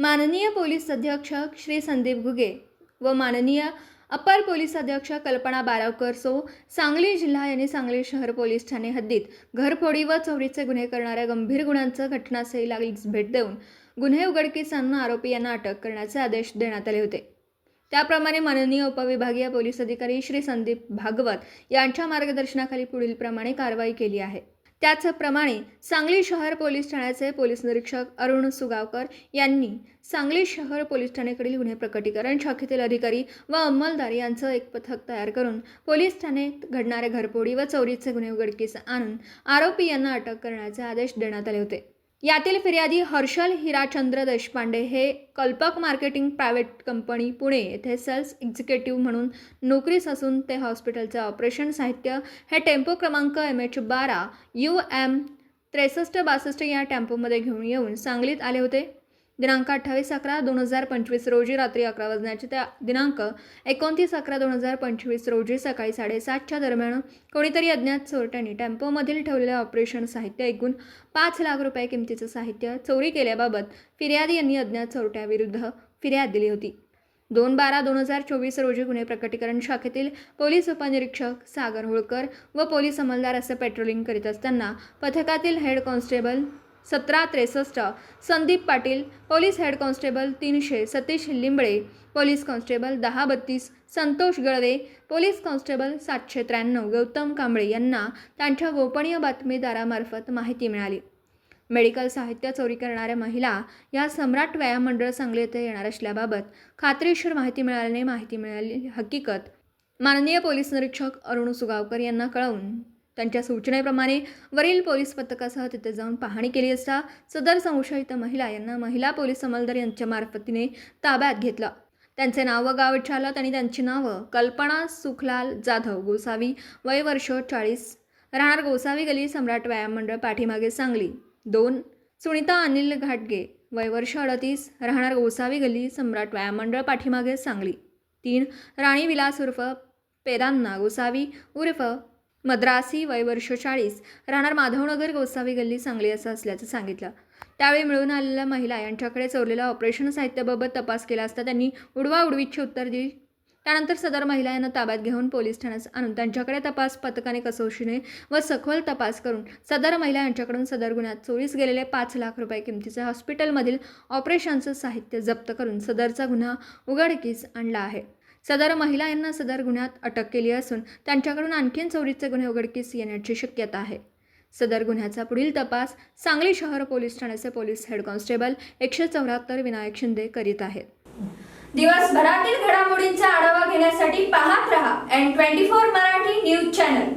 माननीय पोलीस अधीक्षक श्री संदीप घुगे व माननीय अपर पोलीस अधीक्षक कल्पना बारावकर सो सांगली जिल्हा यांनी सांगली शहर पोलीस ठाणे हद्दीत घरफोडी व चोरीचे गुन्हे करणाऱ्या गंभीर गुणांचं घटनास्थळी लागलीच भेट देऊन गुन्हे उघडकीस आणून आरोपी यांना अटक करण्याचे आदेश देण्यात आले होते. त्याप्रमाणे माननीय उपविभागीय पोलीस अधिकारी श्री संदीप भागवत यांच्या मार्गदर्शनाखाली पुढीलप्रमाणे कारवाई केली आहे. त्याचप्रमाणे सांगली शहर पोलीस ठाण्याचे पोलीस निरीक्षक अरुण सुगावकर यांनी सांगली शहर पोलीस ठाणेकडील गुन्हे प्रकटीकरण शाखेतील अधिकारी व अंमलदार यांचं एक पथक तयार करून पोलीस ठाणे घडणाऱ्या घरपोडी व चोरीचे गुन्हे उघडकीस आणून आरोपी यांना अटक करण्याचे आदेश देण्यात आले होते. यातील फिर्यादी हर्षल हिराचंद्र देशपांडे. हे कल्पक मार्केटिंग प्रायव्हेट कंपनी पुणे येथे सेल्स एक्झिक्युटिव्ह म्हणून नोकरीस असून ते हॉस्पिटलचे ऑपरेशन साहित्य. हे टेम्पो क्रमांक एम एच बारा यू एम त्रेसष्ट बासष्ट या टेम्पोमध्ये घेऊन येऊन सांगलीत आले होते. दिनांक अठ्ठावीस अकरा दोन हजार पंचवीस रोजी रात्री अकरा वाजण्याचे त्या दिनांक एकोणतीस अकरा दोन हजार पंचवीस रोजी सकाळी साडेसातच्या दरम्यान कोणीतरी अज्ञात चोरट्यांनी टेम्पोमधील ठेवलेले ऑपरेशन साहित्य एकूण पाच लाख रुपये किमतीचं साहित्य चोरी केल्याबाबत फिर्यादी यांनी अज्ञात चोरट्याविरुद्ध फिर्याद दिली होती. दोन बारा दोन हजार चोवीस रोजी गुन्हे प्रकटीकरण शाखेतील पोलीस उपनिरीक्षक सागर होळकर व पोलीस अंमलदार असं पेट्रोलिंग करीत असताना पथकातील हेड कॉन्स्टेबल सतरा त्रेसष्ट Sandeep Patil police head constable तीनशे सतीश लिंबळे पोलीस कॉन्स्टेबल दहा बत्तीस संतोष गळवे पोलीस कॉन्स्टेबल सातशे त्र्याण्णव गौतम कांबळे यांना त्यांच्या गोपनीय बातमीदारामार्फत माहिती मिळाली. मेडिकल साहित्य चोरी करणाऱ्या महिला या सम्राट व्यायाम मंडळ सांगली येथे येणार असल्याबाबत खात्रीशीर माहिती मिळाल्याने माहिती मिळाली हकीकत. माननीय पोलीस निरीक्षक अरुण सुगावकर यांना कळवून त्यांच्या सूचनेप्रमाणे वरील पोलीस पथकासह तिथे जाऊन पाहणी केली असता सदर संशयित महिला यांना महिला पोलीस अंमलदार यांच्या मार्फतीने ताब्यात घेतलं. त्यांचे नाव व गाव विचारलं आणि त्यांची नावं कल्पना सुखलाल जाधव गोसावी वय वर्ष चाळीस. राहणार गोसावी गली सम्राट व्यायाम मंडळ पाठीमागे सांगली. दोन. सुनीता अनिल घाटगे वय वर्ष अडतीस. राहणार गोसावी गल्ली सम्राट व्यायाम मंडळ पाठीमागे सांगली. तीन. राणी विलास उर्फ पेरांना गोसावी उर्फ मद्रासी वय वर्ष चाळीस. राहणार माधवनगर गोसावी गल्ली सांगली असं असल्याचं सांगितलं. त्यावेळी मिळून आलेल्या महिला यांच्याकडे चोरलेल्या ऑपरेशन साहित्याबाबत तपास केला असता त्यांनी उडवा उडवीची उत्तर दिली. त्यानंतर सदर महिला यांना ताब्यात घेऊन पोलीस ठाण्यास आणून त्यांच्याकडे तपास पथकाने कसोशीने व सखोल तपास करून सदर महिला यांच्याकडून सदर गुन्ह्यात चोरीस गेलेले पाच लाख रुपये किमतीचे हॉस्पिटलमधील ऑपरेशनचं साहित्य जप्त करून सदरचा गुन्हा उघडकीस आणला आहे. सदर महिला यांना सदर गुन्ह्यात अटक केली असून त्यांच्याकडून आणखीन चोरीचे गुन्हे उघडकीस येण्याची शक्यता आहे. सदर गुन्ह्याचा पुढील तपास सांगली शहर पोलीस ठाण्याचे पोलीस हेड कॉन्स्टेबल एकशे चौऱ्याहत्तर विनायक शिंदे करीत आहेत. दिवसभरातील घडामोडींचा आढावा घेण्यासाठी पाहत रहा N twenty four Marathi news channel.